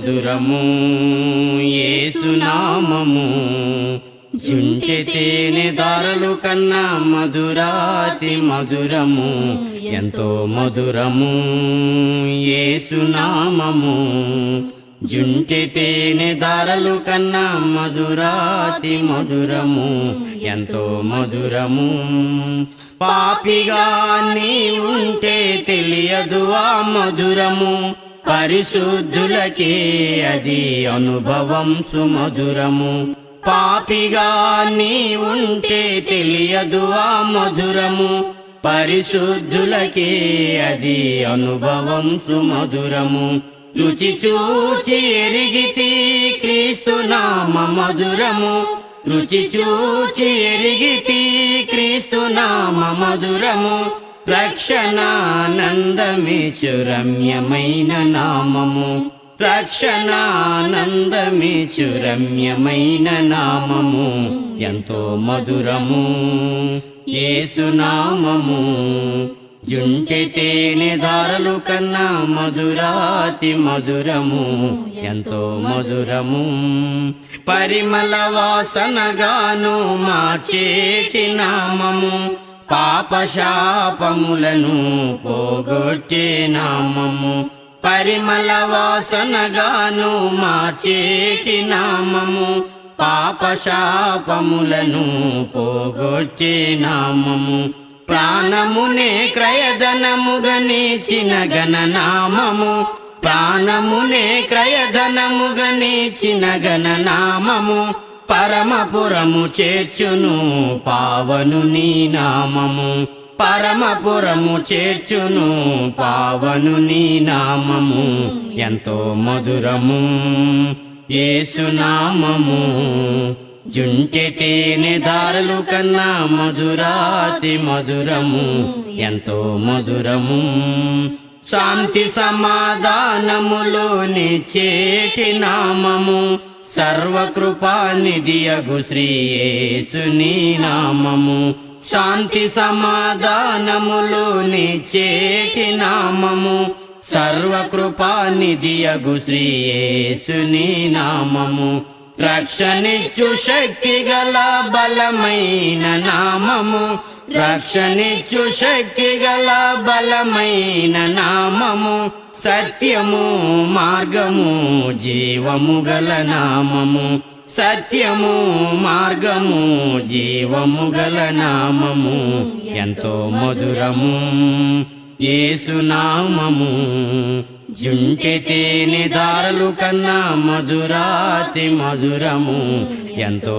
మధురము ఏసునామము జుంటి తేనె దారలు కన్నా మధురాతి మధురము. ఎంతో మధురము ఏసునామము జుంటి తేనె దారలు కన్నా మధురాతి మధురము. ఎంతో మధురము. పాపిగా నీ ఉంటే తెలియదు ఆ మధురము. పరిశుద్ధులకే అది అనుభవం సుమధురము. పాపిగా నీ ఉంటే తెలియదు ఆ మధురము. పరిశుద్ధులకే అది అనుభవం సుమధురము. రుచి చూచి ఎరిగితే క్రీస్తు నామ మధురము. రుచి చూచి ఎరిగితే క్రీస్తు నామ మధురము. రక్షణానందమిచు రమ్యమైన నామము. రక్షణానందమిచు రమ్యమైన నామము. ఎంతో మధురము. ఏసునామము జుంటి తేనె దారలు కన్నా మధురాతి మధురము. ఎంతో మధురము. పరిమళ వాసనగాను మార్చేటి నామము. పాపశాపములను పోగొట్టే నామము. పరిమళ వాసనగాను మార్చేటి నామము. పాపశాపములను పోగొట్టే నామము. ప్రాణమునే క్రయధనముగనిచిన గణనామము ప్రాణమునే క్రయధనముగనిచిన గణనామము పరమపురము చేర్చును పావను నీ నామము. పరమపురము చేర్చును పావను నీ నామము. ఎంతో మధురము ఏసునామము జుంటి తేనె దారులు కన్నా మధురాతి మధురము. ఎంతో మధురము శాంతి సమాధానములోని చేటి నామము. సర్వకృపానిధియగు శ్రీయేసుని నామము. శాంతి సమాధానములోని నిచేటి నామము. సర్వకృపానిధియగు శ్రీయేసుని నామము. రక్షణిచ్చు శక్తి గల బలమైన నామము. రక్షణిచ్చు శక్తి గల బలమైన నామము. సత్యము మార్గము జీవము గల నామము. సత్యము మార్గము జీవము గల నామము. ఎంతో మధురము. ఏసునామము జుంటి తేనె కన్నా మధురాతి మధురము. ఎంతో